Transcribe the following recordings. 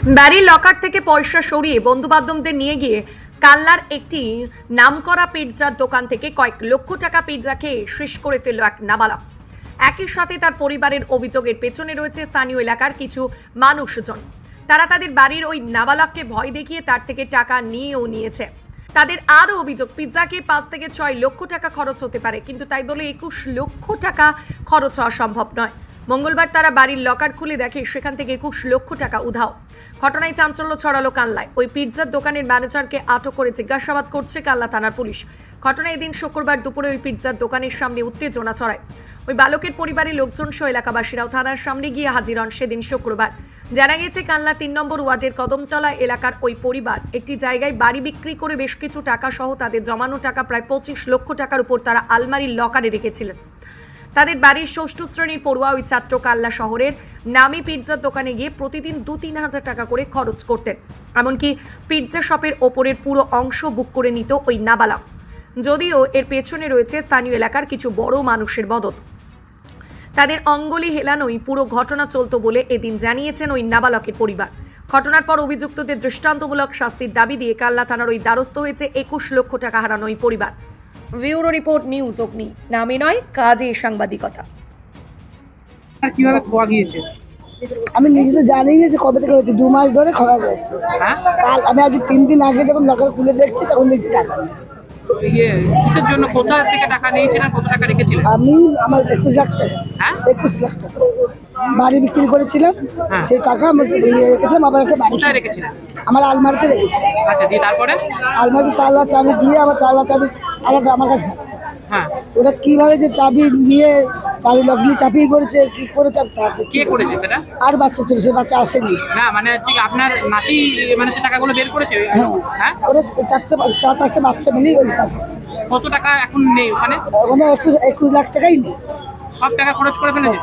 বাড়ির লকার থেকে পয়সা সরিয়ে বন্ধুবান্ধবদের নিয়ে গিয়ে কাল্লার একটি নামকরা পিৎজার দোকান থেকে কয়েক লক্ষ টাকা পিৎজা খেয়ে শেষ করে ফেলল এক নাবালক। একই সাথে তার পরিবারের অভিযোগের পেছনে রয়েছে স্থানীয় এলাকার কিছু মানুষজন। তারা তাদের বাড়ির ওই নাবালককে ভয় দেখিয়ে তার থেকে টাকা নিয়েও নিয়েছে। তাদের আরও অভিযোগ, পিৎজাকে পাঁচ থেকে ছয় লক্ষ টাকা খরচ হতে পারে, কিন্তু তাই বলে একুশ লক্ষ টাকা খরচ হওয়া সম্ভব নয়। মঙ্গলবার তারা বাড়ির লকার খুলে দেখে সেখান থেকে একুশ লক্ষ টাকা উধাও। ঘটনায় চাঞ্চল্য ছড়ালো কাল্লায়। ওই পিৎজার দোকানের ম্যানেজারকে আটক করে জিজ্ঞাসাবাদ করছে কাল্লা থানার পুলিশ। ঘটনায় এদিন শুক্রবার দুপুরে ওই পিৎজার দোকানের সামনে উত্তেজনা ছড়ায়। ওই বালকের পরিবারের লোকজন সহ এলাকাবাসীরাও থানার সামনে গিয়ে হাজির হন সেদিন শুক্রবার। জানা গেছে কাল্লা তিন নম্বর ওয়ার্ডের কদমতলা এলাকার ওই পরিবার একটি জায়গায় বাড়ি বিক্রি করে বেশ কিছু টাকা সহ তাদের জমানো টাকা প্রায় পঁচিশ লক্ষ টাকার উপর তারা আলমারির লকারে রেখেছিলেন। তাদের বাড়ির ষষ্ঠ শ্রেণির পড়ুয়া ওই ছাত্র কাল্লা শহরের নামি পিৎজার দোকানে গিয়ে প্রতিদিন দু তিন হাজার টাকা করে খরচ করতেন। এমনকি পিৎজা শপের ওপরের পুরো অংশ বুক করে নিত ওই নাবালক যদিও এর পেছনে রয়েছে স্থানীয় এলাকার কিছু বড় মানুষের মদত। তাদের অঙ্গলি হেলানোই পুরো ঘটনা চলতো বলে এদিন জানিয়েছেন ওই নাবালকের পরিবার। ঘটনার পর অভিযুক্তদের দৃষ্টান্তমূলক শাস্তির দাবি দিয়ে কাল্লা থানার ওই দ্বারস্থ হয়েছে একুশ লক্ষ টাকা হারানো ওই পরিবার। ব্যুরো রিপোর্ট নিউজ অগ্নি। নামে নয় কাজে সাংবাদিকতা। আর কীভাবে খোয়া গিয়েছে? আমি নিজে তো জানি না যে কবে থেকে হয়েছে দু মাস ধরে খাওয়া যাচ্ছে হ্যাঁ? কাল আমি আজ তিন দিন আগে যখন লকার খুলে দেখছি তখন দেখছি টাকা নেই। ইয়ে কিসের জন্য কোথা থেকে টাকা নিয়েছিলেন কত টাকা রেখেছিলেন? আমি আমার একুশ লাখ টাকা। হ্যাঁ? একুশ লাখ টাকা। বাড়ি বিক্রি করেছিলাম হ্যাঁ। সেই টাকা আমার নিয়ে রেখেছিলাম আবার একটা বাড়ি আমার আলমারিতে রেখেছি আচ্ছা দিয়ে তারপরে? আলমারিতে তালা চাবি দিয়ে আমার তালা চাবি আলাদা আমার কাছে। হ্যাঁ। ওটা কীভাবে যে চাবি নিয়ে চাবি লগলি চাপিয়ে করেছে কি করেছে চাপ কে করেছে সেটা? আর বাচ্চা ছিল সে বাচ্চা আসেনি। না মানে ঠিক আপনার নাতি মানে যে টাকাগুলো বের করেছে হ্যাঁ। হ্যাঁ? ওরা চারটে চার পাঁচটা বাচ্চা মিলেই ওই কাজ কত টাকা এখন নেই ওখানে? ওখানে একুশ একুশ লাখ টাকাই নেই। সব টাকা খরচ করে ফেলেছে?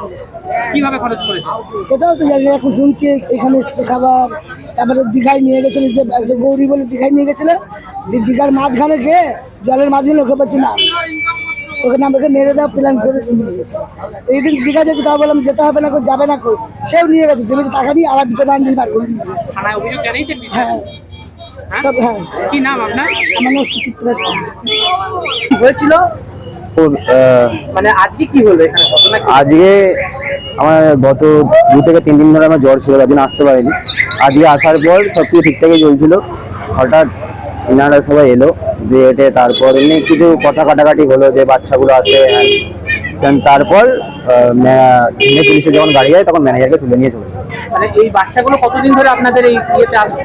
কীভাবে খরচ করেছে? সেটাও তো জানি এখন শুনছি এখানে এসছে খাবার তারপরে দীঘায় নিয়ে গেছিল যে একটা গৌরী বলে দীঘায় নিয়ে গেছিল দীঘার মাঝখানে গিয়ে জলের মাঝখানে ওকে পাচ্ছি না ওকে আমাকে মেরে দেওয়া প্ল্যান করে নিয়ে গেছে। এই দিন দীঘা যেতে তা বললাম যেতে হবে না কো যাবে না কো। সেও নিয়ে গেছে ভেবেছে টাকা নিয়ে আবার দুটো বান্ডিল বার করে নিয়ে গেছে? হ্যাঁ। হ্যাঁ? হ্যাঁ। কি নাম আপনার? আমার নাম সুচিত্রা হয়েছিল? ওর, মানে আজকে কি হলো এখানে? আজকে আমার গত দু থেকে তিন দিন ধরে আমার জ্বর ছিল তার জন্য আসতে পারিনি। আজকে আসার পর সব কিছু ঠিকঠাকই চলছিল। হঠাৎ ইনারা সবাই এলো দিয়ে এটে তারপর এমনি কিছু কথা কাটাকাটি হলো যে বাচ্চাগুলো আসে তারপর পুলিশে যখন গাড়ি যায় তখন ম্যানেজারকে তুলে নিয়ে চলে। মানে এই বাচ্চাগুলো কতদিন ধরে আপনাদের এই ইয়েতে আসছে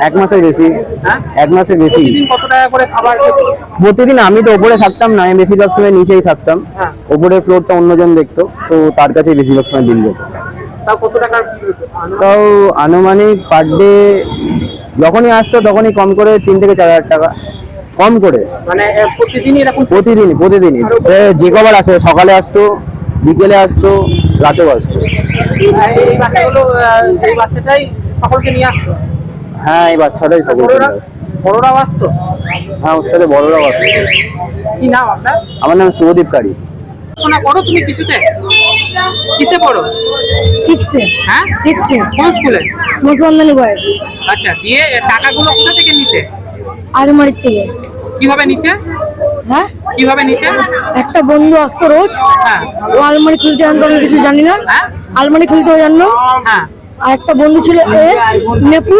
এক মাসের বেশি। হ্যাঁ? এক মাসের বেশি। প্রতিদিন কত টাকা করে খাবার খেত? প্রতিদিন আমি তো ওপরে থাকতাম না আমি বেশিরভাগ সময় নিচেই থাকতাম। হ্যাঁ। ওপরের ফ্লোরটা অন্যজন দেখতো তো তার কাছে বেশিরভাগ সময় দিন যেত। তাও কত টাকার আনু- তাও আনুমানিক পার ডে যখনই আসতো তখনই কম করে তিন থেকে চার হাজার টাকা কম করে। মানে আহ, প্রতিদিনই এরকম? প্রতিদিনই এ, যে কবার আসে সকালে আসতো বিকেলে আসতো রাতেও আসতো। আর এই বাচ্চাগুলো আহ, বাচ্চাটাই সকলকে নিয়ে আসতো? হ্যাঁ এই বাচ্চাটাই সকল বড়রা? বড়রাও আসতো? হ্যাঁ ওর সাথে বড়রাও আসতো। কি নাম আপনার? আমার নাম শুভদীপ কারি। শোনা করো তুমি কিছুতে? কিসে পড়ো? সিক্সে হ্যাঁ? সিক্সে কোন স্কুলে? মুসলমানি বয়স। আচ্ছা দিয়ে টাকাগুলো কোথা থেকে নিতে? আলমারির থেকে। কীভাবে নিতে? হ্যাঁ? কীভাবে নিতে? একটা বন্ধু আসতো রোজ। হ্যাঁ। ও আলমারি খুলতে জানতো আমি কিছু জানি না। হ্যাঁ। আলমারি খুলতে জানতো হ্যাঁ। আর একটা বন্ধু ছিল নেপু।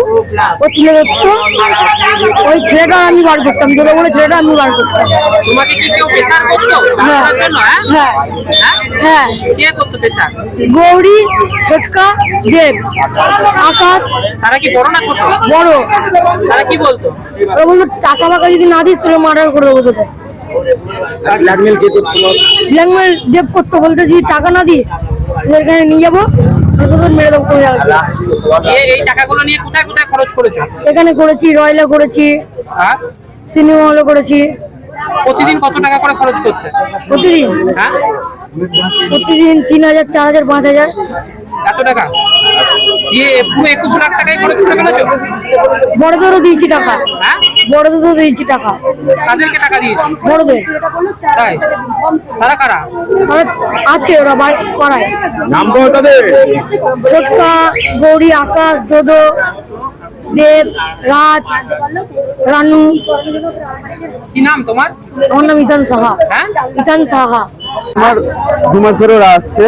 ও তুলে দেখতো ওই ছেলেটা আমি বার করতাম। যেটা বলে ছেলেটা আমি বার করতাম। তোমাকে কি কেউ প্রেশার করতো? হ্যাঁ। হ্যাঁ? হ্যাঁ। কে করতো প্রেশার গৌরী ছোটকা দেব। আকাশ। তারা কি বড় না ছোট বড়। তারা কি বলতো? ওরা বলতো টাকা ফাকা যদি না দিস তাহলে মার্ডার করে দেবো তোকে। ব্ল্যাকমেল কে করতো ব্ল্যাকমেল দেব করতো বলতে যদি টাকা না দিস এখানে নিয়ে যাব এখানে করেছি রয়্যালে করেছি হ্যাঁ? সিনেমা হলে করেছি। প্রতিদিন কত টাকা করে খরচ করতে? প্রতিদিন? হ্যাঁ? প্রতিদিন তিন হাজার চার হাজার পাঁচ হাজার। এত টাকা? দিয়ে পুরো একুশ লাখ টাকাই খরচ করে ফেলেছো? বড়দেরও দিয়েছি টাকা। হ্যাঁ? বড়দের তো দিয়েছি টাকা। তাদেরকে টাকা দিয়েছি? বড়দের। তাই? তারা কারা? তারা আছে ওরা বাড়ি পাড়ায়। নাম কত তাদের। ছোটকা গৌরী আকাশ দোদো দেব রাজ রানু। কি নাম তোমার? আমার নাম ঈশান সাহা। হ্যাঁ? ঈশান সাহা। আমার দু মাস ধরে ওরা আসছে।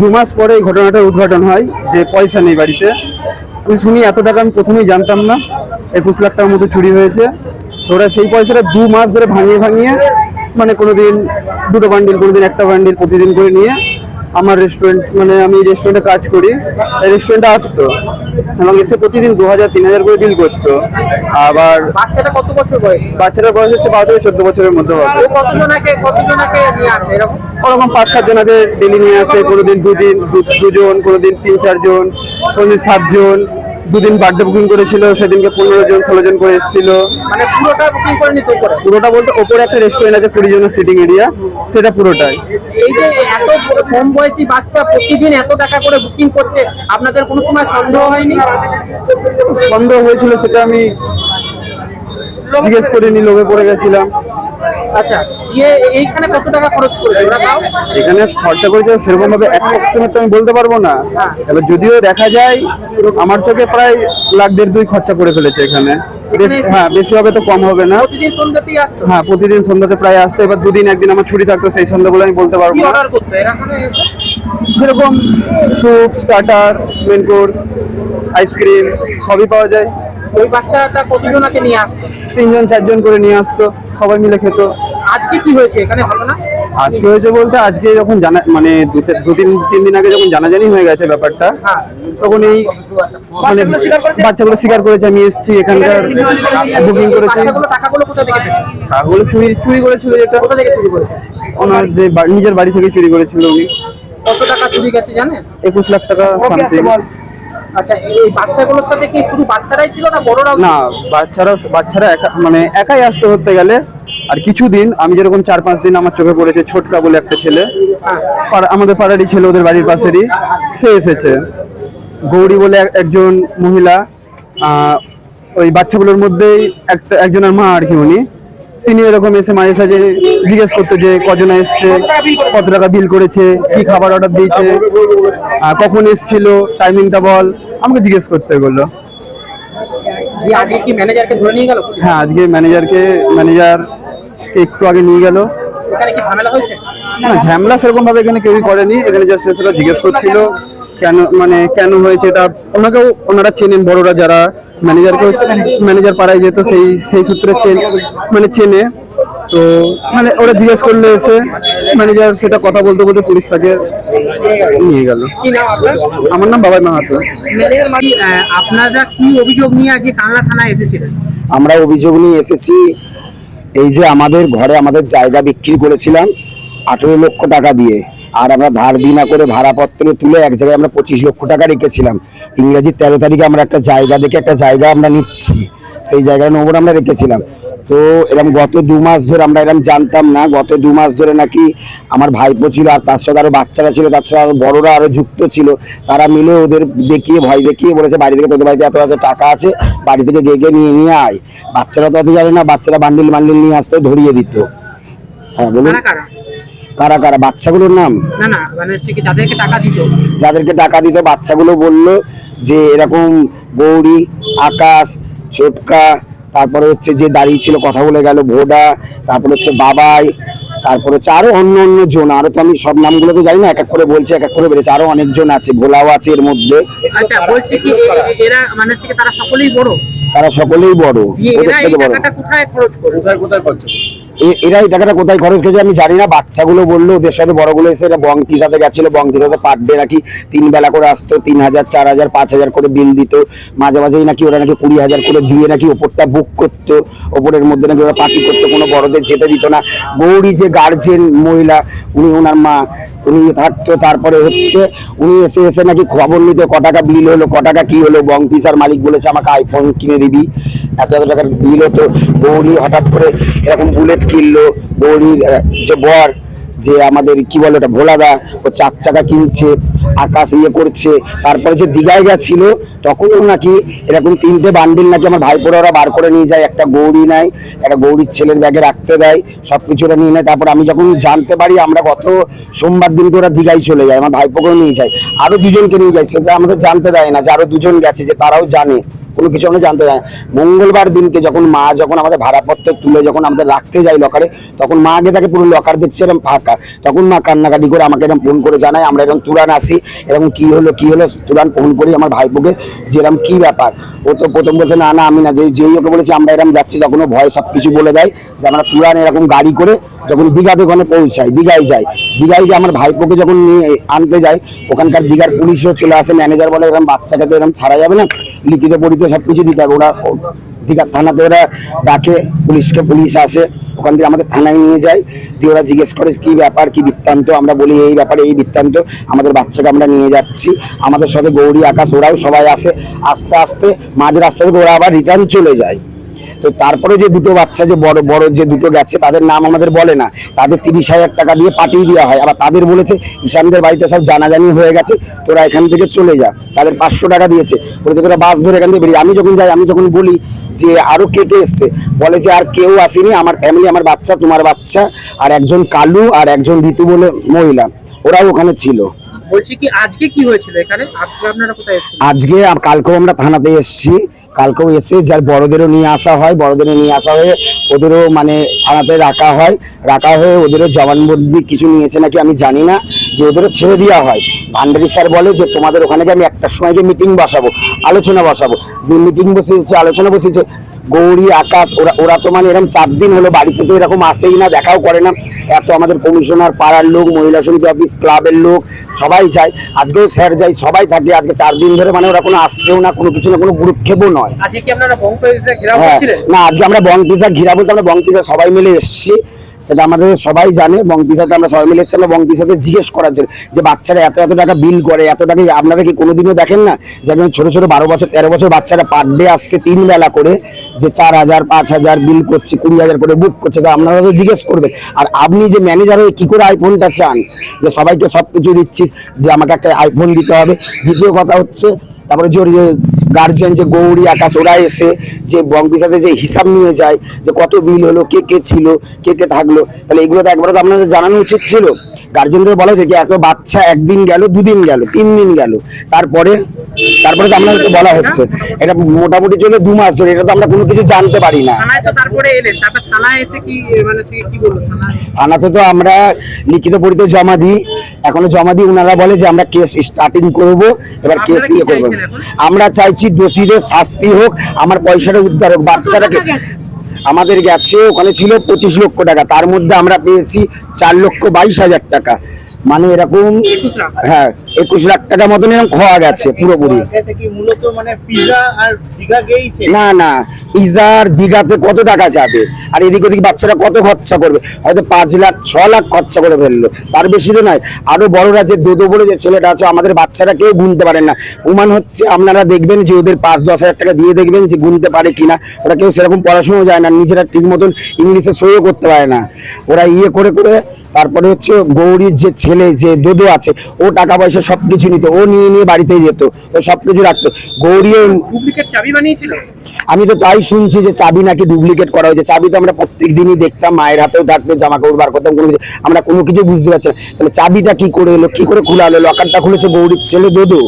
দু মাস পরে এই ঘটনাটার উদ্ঘাটন হয় যে পয়সা নেই বাড়িতে। আমি শুনি এত টাকা আমি প্রথমেই জানতাম না। একুশ লাখ টাকার মতো চুরি হয়েছে। ওরা সেই পয়সাটা দু মাস ধরে ভাঙিয়ে ভাঙিয়ে মানে কোনোদিন দুটো বান্ডিল কোনোদিন একটা বান্ডিল প্রতিদিন করে নিয়ে আমার রেস্টুরেন্ট মানে আমি রেস্টুরেন্টে কাজ করি। এই রেস্টুরেন্টে আসতো এবং এসে প্রতিদিন দু হাজার তিন হাজার করে বিল করতো। আবার বাচ্চাটা কত বছর বয়স? বাচ্চাটার বয়স হচ্ছে বারো থেকে চোদ্দ বছরের মধ্যে হবে। কতজনাকে কতজনাকে নিয়ে আসে এরকম? ওরকম পাঁচ সাত জনকে ডেলি নিয়ে আসে কোনোদিন দুদিন দুজন কোনোদিন তিন চারজন কোনোদিন সাতজন। দুদিন বার্থডে বুকিং করেছিল সেদিনকে পনেরো জন ষোলো জন করে এসেছিল। মানে পুরোটা বুকিং করে নিতে করে পুরোটা বলতে ওপরে একটা রেস্টুরেন্ট আছে কুড়ি জনের সিটিং এরিয়া সেটা পুরোটাই। এই যে এত কম বয়সী বাচ্চা প্রতিদিন এত টাকা করে বুকিং করছে আপনাদের কোনো সময় সন্দেহ হয়নি? সন্দেহ হয়েছিল সেটা আমি জিজ্ঞেস করিনি লোভে পড়ে গেছিলাম। আচ্ছা। দিয়ে এইখানে কত টাকা খরচ করেছে? ওরা তাও এখানে খরচা করেছে সেরকম ভাবে তো আমি বলতে পারব না। এবার যদিও দেখা যায় আমার চোখে প্রায় লাখ দেড় দুই খরচা করে ফেলেছে এখানে। হ্যাঁ বেশি হবে তো কম হবে না। প্রতিদিন সন্ধ্যাতেই আসতো। হ্যাঁ প্রতিদিন সন্ধ্যাতে প্রায় আসতো। এবার দুদিন একদিন আমার ছুটি থাকতো সেই সন্ধ্যা বলে আমি বলতে পারব অর্ডার করতো? যেরকম soup starter main course ice cream সবই পাওয়া যায়। ওই বাচ্চাটা কতজনাকে নিয়ে আসতো? তিনজন চারজন করে নিয়ে আসতো সবাই মিলে খেত। আজকে কি হয়েছে এখানে ঘটনা? আজকে হয়েছে বলতে আজকে যখন জানা মানে দু- তিন তিন দিন আগে যখন জানাজানি হয়ে গেছে ব্যাপারটা হ্যাঁ। তখন এই মানে বাচ্চাগুলো স্বীকার করেছে? আমি এসেছি এখানকার বুকিং করেছি? টাকাগুলো কোথা থেকে টাকাগুলো চুরি চুরি করেছিল যেটা। কোথা থেকে চুরি করেছে? ওনার যে নিজের বাড়ি থেকে চুরি করেছিল উনি। কত টাকা চুরি গেছে জানেন? একুশ লাখ টাকা সামথিং আচ্ছা ছিল না না বাচ্চারা বাচ্চারা একা মানে একাই গেলে আর কিছুদিন, আমি যেরকম চার পাঁচ দিন আমার চোখে পড়েছে ছোটকা বলে একটা ছেলে আমাদের পাড়ারই ছেলে, ওদের বাড়ির পাশেরই, সে এসেছে। গৌরী বলে এক- একজন মহিলা ওই বাচ্চাগুলোর মধ্যেই একটা, একজনের মা আর কি উনি। তিনি এরকম এসে মাঝে সাঝে জিজ্ঞেস করতো যে কজনা এসছে কত টাকা বিল করেছে কি খাবার অর্ডার দিয়েছে আর কখন এসছিল টাইমিংটা বল। আমাকে জিজ্ঞেস করতে এগুলো। কি ম্যানেজারকে নিয়ে গেল? হ্যাঁ আজকে ম্যানেজারকে ম্যানেজার একটু আগে নিয়ে গেল। এখানে কি ঝামেলা হয়েছে? না ঝামেলা সেরকম ভাবে এখানে কেউই করেনি। এখানে জাস্ট এসে জিজ্ঞেস করছিল কেন মানে কেন হয়েছে এটা? ওনাকেও ওনারা চেনেন বড়রা যারা ম্যানেজারকে ম্যানেজার পাড়ায় যেত সেই সেই সূত্রে চেন মানে চেনে। তো মানে ওরা জিজ্ঞেস করলে এসে ম্যানেজার সেটা কথা বলতে বলতে পুলিশ তাকে নিয়ে গেল। কি নাম আপনার? আমার নাম বাবাই মাহাতো। ম্যানেজার মানে আপনারা কি অভিযোগ নিয়ে আজকে কানলা থানায় এসেছিলেন? আমরা অভিযোগ নিয়ে এসেছি এই যে আমাদের ঘরে আমাদের জায়গা বিক্রি করেছিলাম আঠেরো লক্ষ টাকা দিয়ে, আর আমরা ধার দিনা করে ভাড়াপত্র তুলে এক জায়গায় আমরা পঁচিশ লক্ষ টাকা রেখেছিলাম। ইংরেজির তেরো তারিখে আমরা একটা জায়গা দেখে একটা জায়গা আমরা নিচ্ছি, সেই জায়গার নম্বর আমরা রেখেছিলাম। তো এরকম গত দু মাস ধরে আমরা এরকম জানতাম না গত দু মাস ধরে নাকি আমার ভাইপো ছিল আর তার সাথে আরও বাচ্চারা ছিল তার সাথে আরও বড়রা আরও যুক্ত ছিল। তারা মিলে ওদের দেখিয়ে ভয় দেখিয়ে বলেছে বাড়ি থেকে তোদের বাড়িতে এত এত টাকা আছে বাড়ি থেকে গেগে নিয়ে নিয়ে আয়। বাচ্চারা তো অত জানে না বাচ্চারা বান্ডিল বান্ডিল নিয়ে আসতে ধরিয়ে দিত। হ্যাঁ বলুন। কারা কারা? বাচ্চাগুলোর নাম? না না মানে যাদেরকে টাকা দিত। যাদেরকে টাকা দিত বাচ্চাগুলো বলল যে এরকম গৌরী আকাশ চটকা তারপরে হচ্ছে যে দাঁড়িয়ে ছিল কথা বলে গেল ভোডা তারপরে হচ্ছে বাবাই তারপরে হচ্ছে আরও অন্য অন্য জন আরও তো আমি সব নামগুলো তো জানি না এক এক করে বলছে এক এক করে বেড়েছে আরও অনেক অনেকজন আছে ভোলাও আছে এর মধ্যে। আচ্ছা বলছি কি এ- এ- এরা মানে তারা সকলেই বড়? তারা সকলেই বড় ওদের এরা এই থেকে বড়। টাকাটা কোথায় খরচ করে? কোথায় কোথায় খরচ এ- এরা এই টাকাটা কোথায় খরচ করেছে আমি জানি না বাচ্চাগুলো বলল ওদের সাথে বড়গুলো এসে এরা বংটি সাথে গেছিল বংটি সাথে পার ডে নাকি? তিন বেলা করে আসতো তিন হাজার চার হাজার পাঁচ হাজার করে বিল দিত। মাঝে মাঝেই নাকি ওরা নাকি কুড়ি হাজার করে দিয়ে নাকি ওপরটা বুক করতো ওপরের মধ্যে নাকি ওরা পার্টি করতো কোনো বড়দের যেতে দিত না। গৌরী যে গার্জেন মহিলা, উনি ওনার মা, উনি থাকতো, তারপরে হচ্ছে উনি এসে এসে নাকি খবর নিতে, ক টাকা বিল হলো, ক টাকা কী হলো, বং পিসার মালিক বলেছে, আমাকে আইফোন কিনে দিবি। এত এত টাকার বিল হতো। বৌড়ি হঠাৎ করে এরকম বুলেট কিনলো। বৌড়ির যে বর, যে আমাদের, কি বলে ওটা, ভোলাদা, ও চার চাকা কিনছে। আকাশ ইয়ে করছে, তারপরে যে দীঘায় গেছিল, তখনও নাকি এরকম তিনটে বান্ডিল নাকি আমার ভাইপোরা ওরা বার করে নিয়ে যায়, একটা গৌরী নেয়, একটা গৌরীর ছেলের ব্যাগে রাখতে দেয় সব কিছু ওরা নিয়ে নেয়, তারপর আমি যখন জানতে পারি আমরা গত সোমবার দিনকে ওরা দীঘায় চলে যায়, আমার ভাইপোকেও নিয়ে যায়, আরও দুজনকে নিয়ে যায়, সেটা আমাদের জানতে দেয় না যে আরও দুজন গেছে যে তারাও জানে। কোনো কিছু আমরা জানতে চাই। মঙ্গলবার দিনকে যখন মা যখন আমাদের ভাড়াপত্র তুলে যখন আমাদের রাখতে যাই লকারে তখন মা আগে তাকে পুরো লকার দেখছে এরকম ফাঁকা। তখন মা কান্নাকাটি করে আমাকে এরকম ফোন করে জানায়, আমরা এরকম তুরান আসি, এরকম কি হলো কি হলো? তুরান ফোন করি আমার ভাইপোকে, যে এরকম কী ব্যাপার? ও তো প্রথম বলছে, না না, আমি না, যে, যেই ওকে বলেছি, আমরা এরকম যাচ্ছি, তখন ও ভয় সব কিছু বলে দেয়, যে আমরা তুরান এরকম গাড়ি করে যখন দীঘাতে ওখানে পৌঁছাই, দীঘায় যাই। দীঘায় গিয়ে আমার ভাইপোকে যখন নিয়ে আনতে যাই, ওখানকার দীঘার পুলিশও চলে আসে ম্যানেজার বলে, এরকম বাচ্চাকে তো এরকম ছাড়া যাবে না, লিখিত পড়িতে সব কিছু দিতে হবে। ওরা দীঘার থানাতে ওরা ডাকে, পুলিশকে পুলিশ আসে, ওখান থেকে আমাদের থানায় নিয়ে যায়। দিয়ে ওরা জিজ্ঞেস করে কি ব্যাপার, কি বৃত্তান্ত? আমরা বলি, এই ব্যাপারে এই বৃত্তান্ত। আমাদের বাচ্চাকে আমরা নিয়ে যাচ্ছি। আমাদের সাথে গৌরী, আকাশ, ওরাও সবাই আসে। আস্তে আস্তে মাঝ রাস্তা থেকে ওরা আবার রিটার্ন চলে যায়। তো তারপরে যে দুটো বাচ্চা যে বড় বড় যে দুটো গেছে তাদের নাম আমাদের বলে না। তাদের তিরিশ হাজার টাকা দিয়ে পাঠিয়ে দেওয়া হয়। আবার তাদের বলেছে ঈশানদের বাড়িতে সব জানাজানি হয়ে গেছে তোরা এখান থেকে চলে যা। তাদের পাঁচশো টাকা দিয়েছে। বলেছে তোরা বাস ধরে এখান থেকে বেরিয়ে আমি যখন যাই আমি যখন বলি যে আরও কে কে এসছে? বলে যে আর কেউ আসেনি। আমার ফ্যামিলি আমার বাচ্চা তোমার বাচ্চা আর একজন কালু আর একজন ঋতু বলে মহিলা। ওরাও ওখানে ছিল। বলছি কি আজকে কি হয়েছিল এখানে? আজকে আপনারা কোথায় আজকে কালকেও আমরা থানাতে এসেছি। কালকেও এসে যার বড়দেরও নিয়ে আসা হয়, বড়দেরও নিয়ে আসা হয়ে ওদেরও মানে থানাতে রাখা হয়। রাখা হয়ে ওদেরও জবানবন্দি কিছু নিয়েছে নাকি আমি জানি না। যে ওদেরও ছেড়ে দেওয়া হয়। ভান্ডারি স্যার বলে যে, তোমাদের ওখানে গিয়ে আমি একটার সময় গিয়ে মিটিং বসাবো, আলোচনা বসাবো। মিটিং বসিয়েছে, আলোচনা বসিয়েছে। গৌরী আকাশ ওরা ওরা তো মানে এরকম চার দিন হলো বাড়িতে তো এরকম আসেই না দেখাও করে না। এত আমাদের কমিশনার পাড়ার লোক মহিলা সমিতি অফিস ক্লাবের লোক সবাই যায়। আজকেও স্যার যাই সবাই থাকে। আজকে চার দিন ধরে মানে ওরা কোনো আসছেও না কোনো কিছু না কোনো গুরুক্ষেপও নয়। হ্যাঁ। না আজকে আমরা বং পিসা ঘিরা বলতে আমরা বং পিসা সবাই মিলে এসেছি। সেটা আমাদের সবাই জানে বং পিজাতে আমরা সবাই মিলে এসেছিলাম বং পিজাতে জিজ্ঞেস করার জন্য যে বাচ্চারা এত এত টাকা বিল করে, এত টাকা আপনারা কি কোনোদিনও দেখেন না যেমন ছোট ছোট বারো বছর, তেরো বছর বাচ্চারা পার ডে আসছে তিন বেলা করে যে চার হাজার, পাঁচ হাজার বিল করছে, কুড়ি হাজার করে বুক করছে, তো আপনারা তো জিজ্ঞেস করবেন। আর আপনি যে ম্যানেজার হয়ে কি করে আইফোনটা চান? যে সবাইকে সব কিছু দিচ্ছিস যে আমাকে একটা আইফোন দিতে হবে। দ্বিতীয় কথা হচ্ছে তারপরে যে ওর যে গার্জিয়ান যে গৌরী আকাশ ওরা এসে যে বঙ্কিসাতে যে হিসাব নিয়ে যায় যে কত বিল হলো কে কে ছিল কে কে থাকল তাহলে এগুলো তো একবার তো আপনাদের জানানো উচিত ছিল। গার্জেনদের বলা হয়েছে যে এত বাচ্চা একদিন গেল দুদিন গেল তিন দিন গেল। তারপরে তারপরে তো আপনাদেরকে বলা হচ্ছে। এটা মোটামুটি চলে দু মাস ধরে এটা তো আমরা কোনো কিছু জানতে পারি না। মানে থানাতে তো আমরা লিখিত পরিতে জমা দিই এখনও জমা দিই ওনারা বলে যে আমরা কেস স্টার্টিং করব এবার কেস ইয়ে করব? আমরা চাইছি দোষীদের শাস্তি হোক, আমার পয়সাটা উদ্ধার হোক, বাচ্চাটাকে আমাদের গেছে, ওখানে ছিল পঁচিশ লক্ষ টাকা, তার মধ্যে আমরা পেয়েছি চার লক্ষ বাইশ হাজার টাকা। মানে এরকম হ্যাঁ একুশ লাখ টাকা মতন এরকম খোয়া গেছে পুরোপুরি। মানে পিজা আর না না পিজার দীঘাতে কত টাকা যাবে? আর এদিক ওদিক বাচ্চারা কত খরচা করবে? হয়তো পাঁচ লাখ ছ লাখ খরচা করে ফেলল। তার বেশি তো নয়। আরও বড়রা যে দোদো বলে যে ছেলেটা আছে আমাদের বাচ্চারা কেউ গুনতে পারেন না। প্রমাণ হচ্ছে আপনারা দেখবেন যে ওদের পাঁচ দশ হাজার টাকা দিয়ে দেখবেন যে গুনতে পারে কিনা। ওরা কেউ সেরকম পড়াশোনাও যায় না নিজেরা ঠিক মতন ইংলিশে সইও করতে পারে না। ওরা ইয়ে করে করে তারপরে হচ্ছে গৌরীর যে ছেলে যে দোদো আছে ও টাকা পয়সা সবকিছু নিত ও নিয়ে নিয়ে বাড়িতে যেত ও সবকিছু রাখতো। গৌরীও চাবি বানিয়েছিল? আমি তো তাই শুনছি যে চাবি নাকি ডুপ্লিকেট করা হয়েছে। চাবি তো আমরা প্রত্যেক দিনই দেখতাম মায়ের হাতেও থাকতো জামা কাপড় বার করতাম কোনো কিছু আমরা কোনো কিছু বুঝতে পারছি না। তাহলে চাবিটা কি করে এলো কি করে খোলা হলো? লকারটা খুলেছে গৌরীর ছেলে দোদো।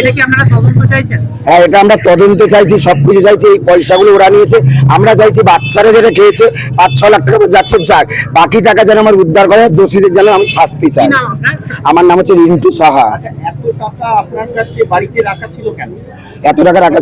এটা কি আপনারা তদন্ত চাইছেন? হ্যাঁ এটা আমরা তদন্ত চাইছি সবকিছু চাইছি এই পয়সাগুলো ওরা নিয়েছে। আমরা চাইছি বাচ্চারা যেটা খেয়েছে পাঁচ ছ লাখ টাকা যাচ্ছে যাক বাকি টাকা যেন আমার উদ্ধার করে দোষীদের যেন আমি শাস্তি চাই। নাম আমার নাম হচ্ছে রিন্টু সাহা। এত টাকা আপনার কাছে বাড়িতে রাখা ছিল কেন? এত টাকা রাখা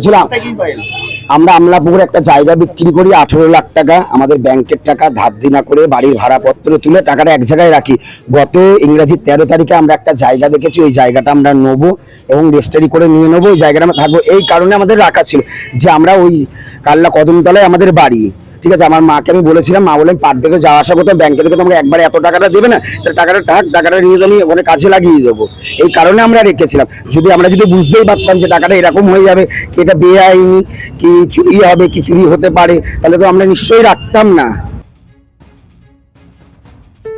আমরা আমলাপুকুর একটা জায়গা বিক্রি করি, আঠেরো লাখ টাকা। আমাদের ব্যাংকের টাকা ধার দিনা করে বাড়ির ভাড়াপত্র তুলে টাকাটা এক জায়গায় রাখি। গত ইংরাজি তেরো তারিখে আমরা একটা জায়গা দেখেছি, ওই জায়গাটা আমরা নেব এবং রেজিস্টারি করে নিয়ে নেব, ওই জায়গাটা আমরা থাকব। এই কারণে আমাদের রাখা ছিল যে আমরা ওই কাল্লা কদমতলায় আমাদের বাড়ি। ঠিক আছে, আমার মাকে আমি বলেছিলাম, মা বলেন পার তো যাওয়া আসা করতাম ব্যাংকে থেকে তোমাকে একবারে এত টাকাটা দেবে না তাহলে টাকাটা টাক টাকাটা নিয়ে আমি ওখানে কাছে লাগিয়ে দেবো। এই কারণে আমরা রেখেছিলাম। যদি আমরা যদি বুঝতেই পারতাম যে টাকাটা এরকম হয়ে যাবে, কি এটা বেআইনি, কি চুরি হবে, কি চুরি হতে পারে, তাহলে তো আমরা নিশ্চয়ই রাখতাম না।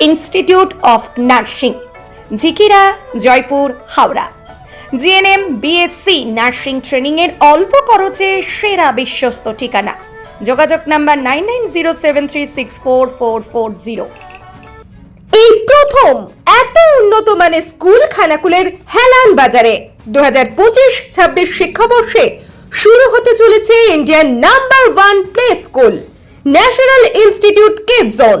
institute of nursing Jhikira Joypur Howrah GNM BSc nursing ট্রেনিংয়ের অল্প খরচে সেরা বিশ্বস্ত ঠিকানা। যোগাযোগ নাম্বার নাইন এই প্রথম এত উন্নত মানের স্কুল খানাকুলের হেলান বাজারে। দু হাজার পঁচিশ ছাব্বিশ শিক্ষাবর্ষে শুরু হতে চলেছে Indian number one play school national institute kid zone